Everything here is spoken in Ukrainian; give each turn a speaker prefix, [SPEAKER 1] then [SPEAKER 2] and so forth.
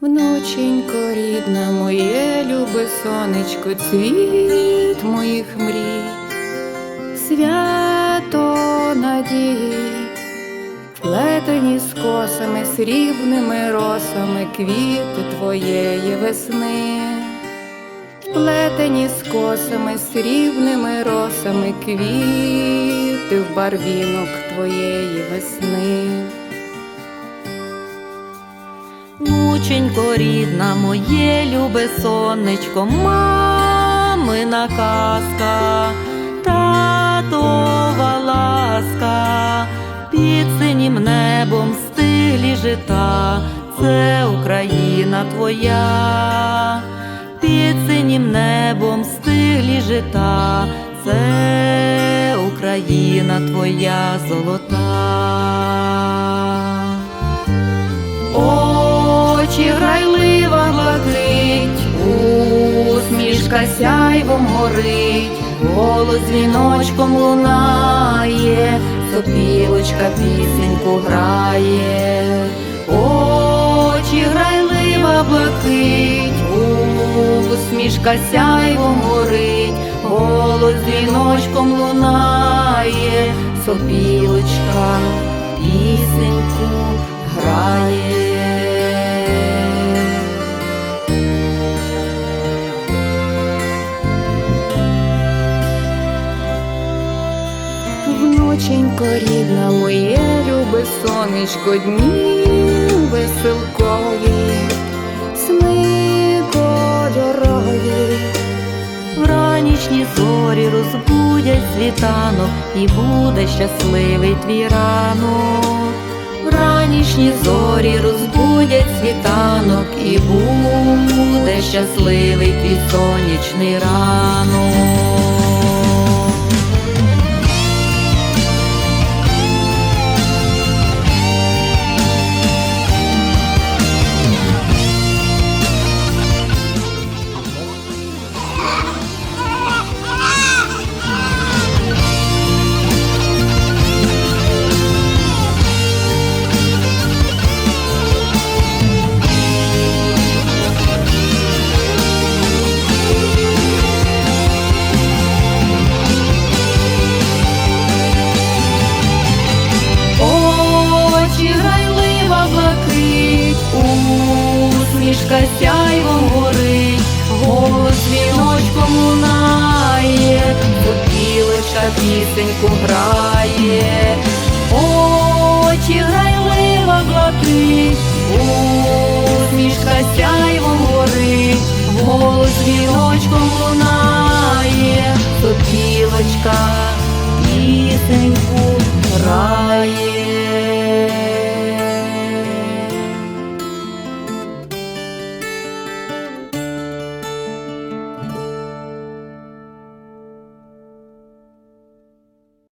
[SPEAKER 1] Внученько рідна моє, любе сонечко, цвіт моїх мрій, свято надії, плетені з косами, срібними росами квіти твоєї весни плетені з косами, срібними росами, квіти в барвінок твоєї весни.
[SPEAKER 2] Внученько рідна, моє любе сонечко, мамина казка, татова ласка, під синім небом стилі жита, це Україна твоя, жита, це Україна твоя золота.
[SPEAKER 1] Очі грайлива блакить, усмішка сяйвом горить, голос дзвіночком лунає, сопілочка пісеньку грає, очі грайлива блакить, усмішка сяйвом горить, голос дзвіночком лунає, сопілочка пісеньку грає. Внученько рідна, моє любе сонечко, дні веселкові,
[SPEAKER 2] Вранішні зорі розбудять світанок і буде щасливий твій ранок. Вранішні зорі розбудять світанок і буде щасливий твій сонячний ранок.
[SPEAKER 1] Пісеньку грає, очі грайлива блакить, усмішка сяйвом горить, голос віночком лунає, сопілочка пісеньку грає.